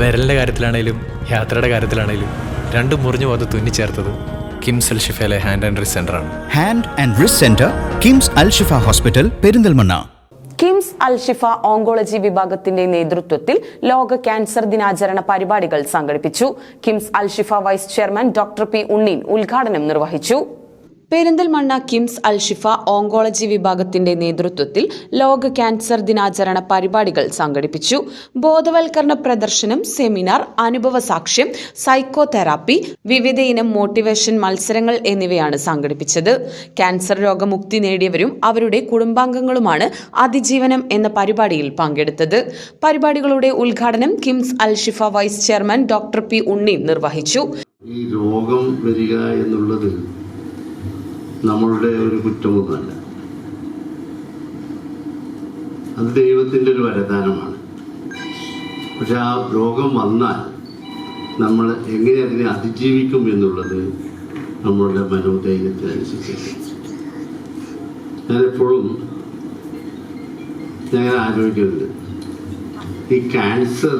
വിരലിന്റെ കാര്യത്തിലാണേലും യാത്രയുടെ കാര്യത്തിലാണേലും രണ്ടും മുറിഞ്ഞു പോകാതെ തുന്നിച്ചേർത്തത് കിംസ് അൽ ഷിഫയിലെ ഹാൻഡ് ആൻഡ് റിസ് ആണ്. Hand and wrist centre KIMS Al Shifa hospital Perinthalmanna. KIMS Alshifa oncology വിഭാഗത്തിന്റെ നേതൃത്വത്തിൽ ലോക ക്യാൻസർ ദിനാചരണ പരിപാടികൾ സംഘടിപ്പിച്ചു. KIMS Alshifa vice chairman doctor P Unneen ഉദ്ഘാടനം നിർവഹിച്ചു. പെരിന്തൽമണ്ണ കിംസ് അൽഷിഫ ഓങ്കോളജി വിഭാഗത്തിന്റെ നേതൃത്വത്തിൽ ലോക ക്യാൻസർ ദിനാചരണ പരിപാടികൾ സംഘടിപ്പിച്ചു. ബോധവൽക്കരണ പ്രദർശനം സെമിനാർ അനുഭവ സാക്ഷ്യം സൈക്കോ തെറാപ്പി വിവിധ ഇനം മോട്ടിവേഷൻ മത്സരങ്ങൾ എന്നിവയാണ് സംഘടിപ്പിച്ചത്. ക്യാൻസർ രോഗമുക്തി നേടിയവരും അവരുടെ കുടുംബാംഗങ്ങളുമാണ് അതിജീവനം എന്ന പരിപാടിയിൽ പങ്കെടുത്തത്. പരിപാടികളുടെ ഉദ്ഘാടനം KIMS Alshifa vice chairman doctor P Unni നിർവഹിച്ചു. ഈ രോഗം വരിക എന്നുള്ളത് നമ്മളുടെ ഒരു കുറ്റമൊന്നുമല്ല അത് ദൈവത്തിന്റെ ഒരു വരദാനമാണ്. പക്ഷെ ആ രോഗം വന്നാൽ നമ്മൾ എങ്ങനെ അതിനെ അതിജീവിക്കും എന്നുള്ളത് നമ്മളുടെ മനോധൈര്യത്തിനനുസരിച്ച്. ഞാനെപ്പോഴും ഞാൻ ആലോചിക്കുന്നുണ്ട്. ഈ ക്യാൻസർ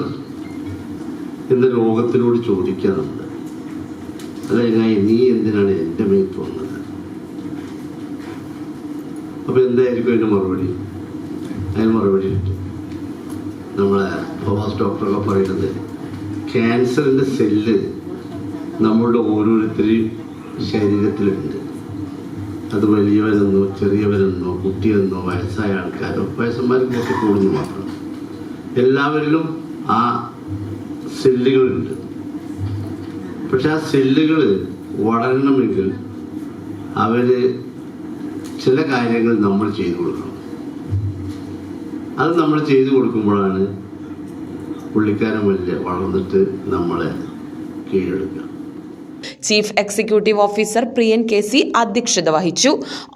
എന്ന രോഗത്തിനോട് നമ്മൾ അതായത് നീ എന്തിനാണ് എന്റെ മേത്ത് വന്നത്? അപ്പോൾ എന്തായിരിക്കും അതിന് മറുപടി? അതിന് മറുപടി നമ്മളെ ഫവാസ് ഡോക്ടറൊക്കെ പറയുന്നത് ക്യാൻസറിന്റെ സെല്ല് നമ്മളുടെ ഓരോരുത്തരെയും ശരീരത്തിലുണ്ട്. അത് വലിയവനെന്നോ ചെറിയവനെന്നോ കുട്ടിയെന്നോ വയസ്സായ ആൾക്കാരോ വയസ്സന്മാർക്ക് കുറച്ച് കൂടുന്നു മാത്രം. എല്ലാവരിലും ആ സെല്ലുകളുണ്ട്. പക്ഷെ ആ സെല്ലുകൾ വളരണമെങ്കിൽ അവർ ചില കാര്യങ്ങൾ നമ്മൾ ചെയ്തു കൊടുക്കണം. അത് നമ്മൾ ചെയ്തു കൊടുക്കുമ്പോഴാണ് പുള്ളിക്കാരൻ വലിയ വളർന്നിട്ട് നമ്മളെ കീഴടക്കുക. Chief executive officer Priyan K C അധ്യക്ഷത വഹിച്ചു.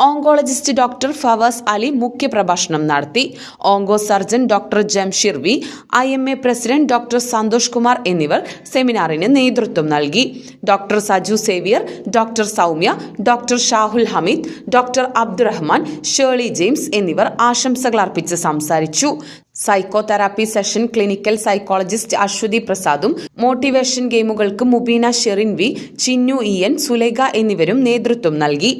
ഓങ്കോളജിസ്റ്റ് ഡോക്ടർ ഫവാസ് അലി മുഖ്യപ്രഭാഷണം നടത്തി. Onco surgeon doctor Jamsheer V. I M A president doctor Santhosh Kumar എന്നിവർ സെമിനാറിന് നേതൃത്വം നൽകി. Doctor Saju Xavier doctor Soumya doctor Shahul Hameed doctor Abdurahman Shirley James എന്നിവർ ആശംസകൾ അർപ്പിച്ച് സംസാരിച്ചു. Psychotherapy session clinical psychologist Aswathi പ്രസാദും motivation ഗെയിമുകൾക്ക് മുബീന ഷെറിൻ വി ചിന്നു ഇയൻ സുലേഖ എന്നിവരും നേതൃത്വം നൽകി.